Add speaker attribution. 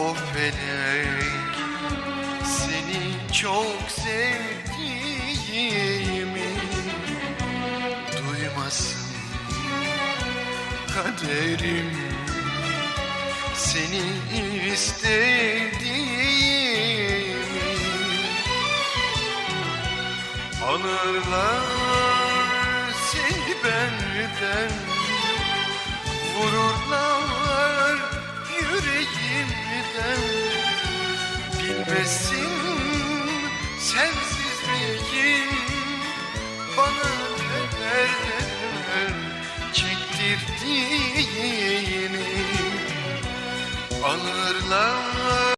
Speaker 1: tek Seni çok sevdiğimi Duymasın kaderim. Seni istediğimi Alırlar seni benden Vururlar Bilmesin sensizliğin Bana neler çektirdiğini Alırlar